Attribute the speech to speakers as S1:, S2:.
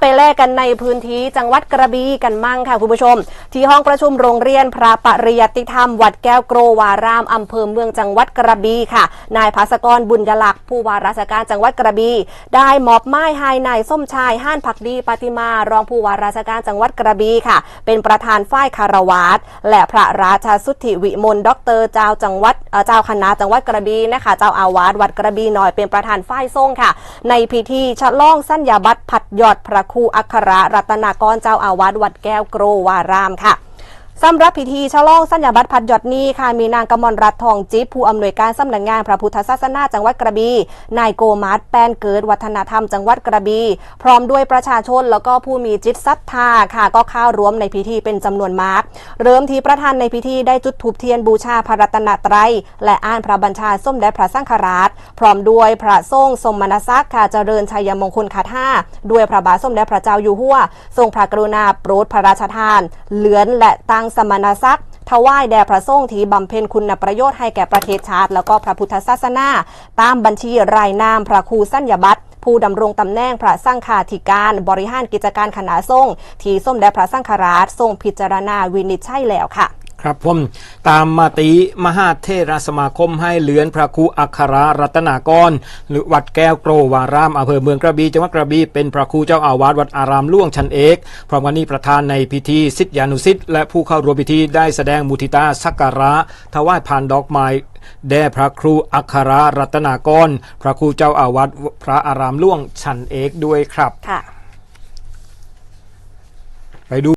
S1: ไปแลกกันในพื้นที่จังหวัดกระบี่กันมั่งค่ะคุณผู้ชม ที่ห้องประชุมโรงเรียนพระปริยติธรรม วัดแก้วโกรวารามอำเภอเมืองจังหวัดกระบี่ค่ะ นายภาสกรบุญยลักษณ์ผู้ว่าราชการจังหวัดกระบี่ได้มอบไม้ให้นายส้มชายห้านผักดีปฏิมารองผู้ว่าราชการจังหวัดกระบี่ค่ะ เป็นประธานฝ่ายคารวาสและพระราชาสุทธิวิมลด็อกเตอร์เจ้าจังหวัดเอ่อเจ้าคณะจังหวัดกระบี่นะคะเจ้าอาวาสวัดกระบี่น้อยเป็นประธานฝ่ายทรงค่ะ ในพิธีฉลองสัญญาบัตรผัดยอดพระครูอัครรัตนากรเจ้าอาวาสวัดแก้วโกรวารามค่ะ สำหรับพิธีฉลองสัญญาบัตรพัดหยอดนี้ค่ะมีนางกมลรัตน์ทองจิ๊บผู้อำนวยการสำนักงานพระพุทธศาสนาจังหวัดกระบี่นายโกมาศแปนเกิดวัฒนธรรมจังหวัดกระบี่พร้อมด้วยประชาชนแล้วก็ผู้มีจิตศรัทธาค่ะ ก็เข้าร่วมในพิธีเป็นจำนวนมาก เริ่มที่ประธานในพิธีได้จุดธูปเทียนบูชาพระรัตนตรัยและอ่านพระบัญชาส้มแด่พระสังฆราช พร้อมด้วยพระทรงสมณศักดิ์ค่ะเจริญชัยมงคลคาถาด้วยพระบาทสมเด็จพระเจ้าอยู่หัว ทรงพระกรุณาโปรดพระราชทาน เหลือนและตั้งสมณศักดิ์ถวายแด่พระสงฆ์ที่บำเพ็ญคุณประโยชน์ให้แก่ประเทศชาติ แล้วก็พระพุทธศาสนา ตามบัญชีรายนามพระครูสัญญาบัตรผู้ดำรงตำแหน่งพระสังฆาธิการ บริหารกิจการคณะสงฆ์ที่ส้มแด่พระสังฆราชทรงพิจารณาวินิจฉัยแล้วค่ะ
S2: ครับผมตามมาติมหาเทราสมาคมให้เลือนพระครูอัครารัตนากร หรือวัดแก้วโกรวารามอำเภอเมืองกระบี่จังหวัดกระบี่เป็นพระครูเจ้าอาวาสวัดอารามหล่วงชันเอกพร้อมกันนี้ประธานในพิธีสิทธิานุสิทธิ์และผู้เข้าร่วมพิธีได้แสดงมุทิตาสักการะถวายผ่านดอกไม้แด่พระครูอัครารัตนากร พระครูเจ้าอาวาสพระอารามหล่วงชันเอกด้วยครับ
S1: ค่ะ
S2: ไปดู